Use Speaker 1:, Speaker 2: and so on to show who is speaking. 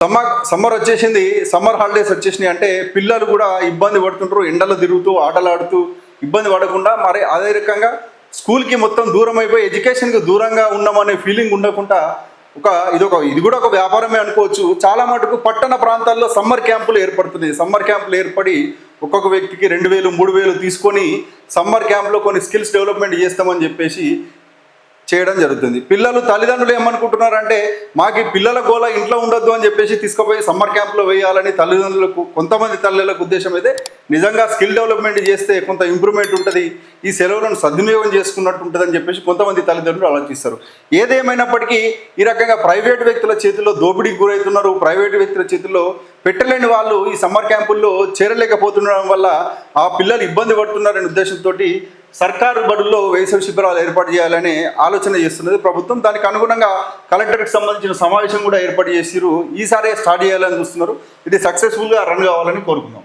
Speaker 1: Summer summer వచ్చేసింది summer holidays వచ్చేసినాయి అంటే పిల్లలు కూడా ఇబ్బంది పడుతుంటారు ఎండలో తిరుగుతూ ఆటలాడుతూ ఇబ్బంది పడకుండా మరి అదే రకంగా స్కూల్కి మొత్తం దూరం అయిపోయి ఎడ్యుకేషన్కి దూరంగా ఉన్నామనే ఫీలింగ్ ఉండకుండా ఒక ఇది ఒక ఇది కూడా ఒక వ్యాపారమే అనుకోవచ్చు. చాలా మటుకు పట్టణ ప్రాంతాల్లో సమ్మర్ క్యాంపులు ఏర్పడుతున్నాయి. సమ్మర్ క్యాంపులు ఏర్పడి ఒక్కొక్క వ్యక్తికి రెండు వేలు మూడు వేలు తీసుకొని సమ్మర్ క్యాంప్లో కొన్ని స్కిల్స్ డెవలప్మెంట్ చేస్తామని చెప్పేసి చేయడం జరుగుతుంది. పిల్లలు తల్లిదండ్రులు ఏమనుకుంటున్నారంటే మాకు పిల్లల గోల ఇంట్లో ఉండొద్దు అని చెప్పేసి తీసుకుపోయి సమ్మర్ క్యాంప్లో వేయాలని తల్లిదండ్రులకు కొంతమంది తల్లులకు ఉద్దేశం అయితే నిజంగా స్కిల్ డెవలప్మెంట్ చేస్తే కొంత ఇంప్రూవ్మెంట్ ఉంటుంది ఈ సెలవులను సద్వినియోగం చేసుకున్నట్టు ఉంటుందని చెప్పేసి కొంతమంది తల్లిదండ్రులు ఆలోచిస్తారు. ఏదేమైనప్పటికీ ఈ రకంగా ప్రైవేట్ వ్యక్తుల చేతుల్లో దోపిడీకి గురవుతున్నారు ప్రైవేట్ వ్యక్తుల చేతుల్లో పెట్టలేని వాళ్ళు ఈ సమ్మర్ క్యాంపుల్లో చేరలేకపోతుండడం వల్ల ఆ పిల్లలు ఇబ్బంది పడుతున్నారనే ఉద్దేశంతో సర్కారు బడుల్లో వేసవి శిబిరాలు ఏర్పాటు చేయాలనే ఆలోచన చేస్తున్నది ప్రభుత్వం. దానికి అనుగుణంగా కలెక్టర్కి సంబంధించిన సమావేశం కూడా ఏర్పాటు చేసిరు ఈసారే స్టార్ట్ చేయాలని చూస్తున్నారు. ఇది సక్సెస్ఫుల్గా రన్ కావాలని కోరుకుందాం.